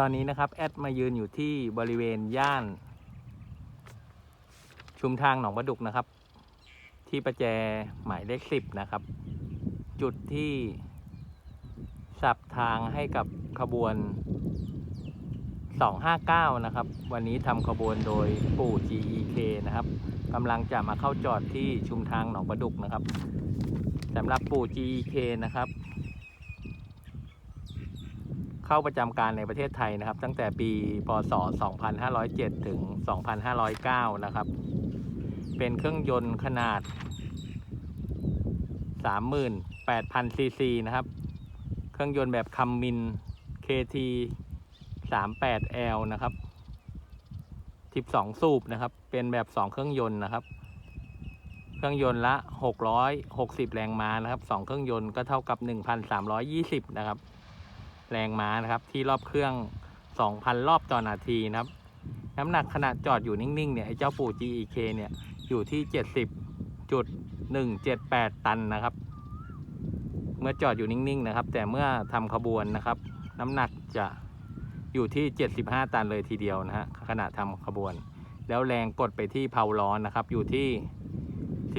ตอนนี้นะครับ แอดมายืนอยู่ที่บริเวณย่าน ชุมทางหนองประดุกนะครับ ที่ประแจหมายเลขสิบนะครับ จุดที่สับทางให้กับขบวน 259 นะครับ วันนี้ทำขบวนโดยปู่ GEK นะครับกำลังจะมาเข้าจอดที่ชุมทางหนองประดุกนะครับสำหรับปู่ GEK นะครับ เข้าประจำการในประเทศไทยนะครับ ตั้งแต่ปีพศ 2507 ถึง 2509 นะครับ เป็นเครื่องยนต์ขนาด 38,000 ซีซีนะครับ เครื่องยนต์แบบคัมมิน KT 38L นะครับ 12 สูบนะครับ เป็นแบบ 2 เครื่องยนต์นะครับ เครื่องยนต์ละ 660 แรงม้านะครับ 2 เครื่องยนต์ก็เท่ากับ 1,320 นะครับ แรงม้านะครับ ที่รอบเครื่อง 2,000 รอบต่อนาทีนะครับ น้ำหนักขณะจอดอยู่นิ่งๆเนี่ยไอ้เจ้าปู่ GEK เนี่ยอยู่ที่ 70.178 ตันนะครับ เมื่อจอดอยู่นิ่งๆนะครับ แต่เมื่อทำขบวนนะครับ น้ำหนักจะอยู่ที่ 75 ตันเลยทีเดียวนะฮะขณะทำขบวน แล้วแรงกดไปที่เพาร้อนนะครับ อยู่ที่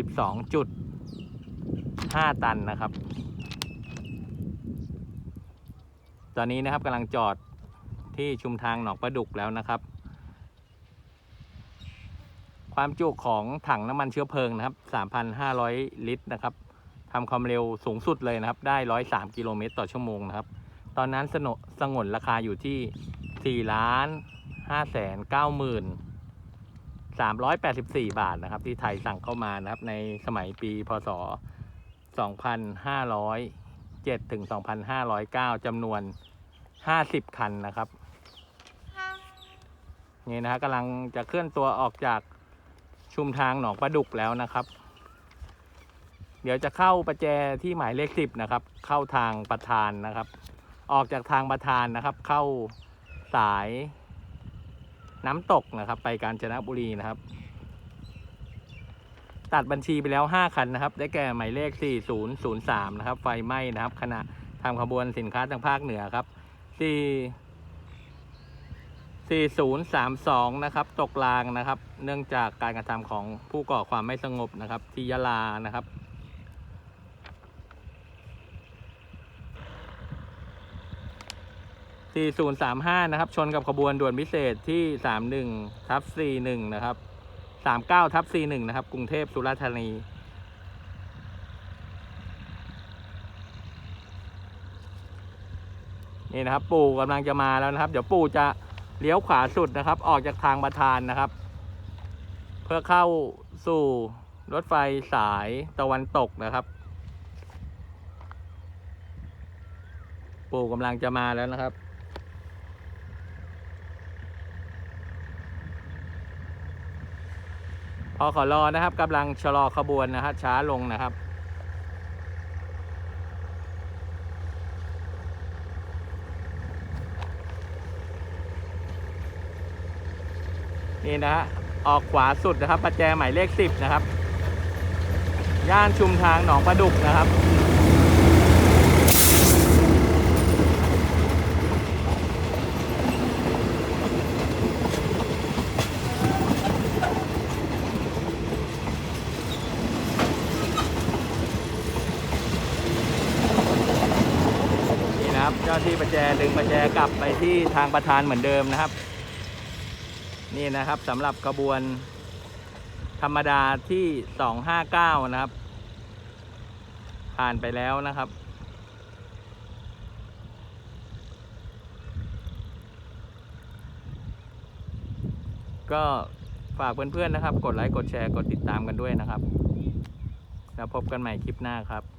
12.5 ตันนะครับ ตอนนี้นะครับกำลังจอดที่ชุมทางหนองประดุกแล้วนะครับ ความจุของถังน้ำมันเชื้อเพลิงนะครับ 3,500 ลิตรนะครับทำความเร็วสูงสุดเลยนะครับ ได้ 103 กิโลเมตรต่อชั่วโมงนะครับ ตอนนั้นสนสงนราคาอยู่ที่4ล้าน5แสน9หมื่น384 บาทนะครับ ที่ไทยสั่งเข้ามานะครับ ในสมัยปีพศ 2500 2507 ถึง 2509จำนวน 50 คันนะครับ นี่นะฮะกำลังจะเคลื่อนตัวออกจากชุมทางหนองประดุกแล้วนะครับ เดี๋ยวจะเข้าประแจที่หมายเลขสิบนะครับ เข้าทางประธานนะครับ ออกจากทางประธานนะครับ เข้าสายน้ำตกนะครับ ไปกาญจนบุรีนะครับ ตัดบัญชีไปแล้ว 5 คันนะครับ ได้แก่หมายเลข 4003 นะครับ ไฟไหม้นะครับ ขณะทำขบวนสินค้าทางภาคเหนือครับ 4 4032 นะครับ ตกรางนะครับ เนื่องจากการกระทำของผู้ก่อความไม่สงบนะครับ ที่ยะลานะครับ4035 นะครับ ชนกับขบวนด่วนพิเศษที่ 31ทับ41 นะครับ 39ทับ41นะครับ กรุงเทพสุราษฎร์ธานี นี่นะครับ ปู่กำลังจะมาแล้วนะครับ เดี๋ยวปู่จะเลี้ยวขวาสุดนะครับ ออกจากทางประธานนะครับ เพื่อเข้าสู่รถไฟสายตะวันตกนะครับ ปู่กำลังจะมาแล้วนะครับ อขอรอนะครับกำลังชะลอขบวนนะครับช้าลงนะครับ นี่นะฮะออกขวาสุดนะครับประแจหมายเลขสิบนะครับ ย่านชุมทางหนองประดุกนะครับ นี่นะครับ เจ้าที่ประแจดึงประแจกลับไปที่ทางประธานเหมือนเดิมนะครับ นี่นะครับสำหรับกระบวนธรรมดาที่ 259 นะครับ ผ่านไปแล้วนะครับ ก็ฝากเพื่อนๆนะครับ กดไลค์ กดแชร์ กดติดตามกันด้วยนะครับ แล้วพบกันใหม่คลิปหน้าครับ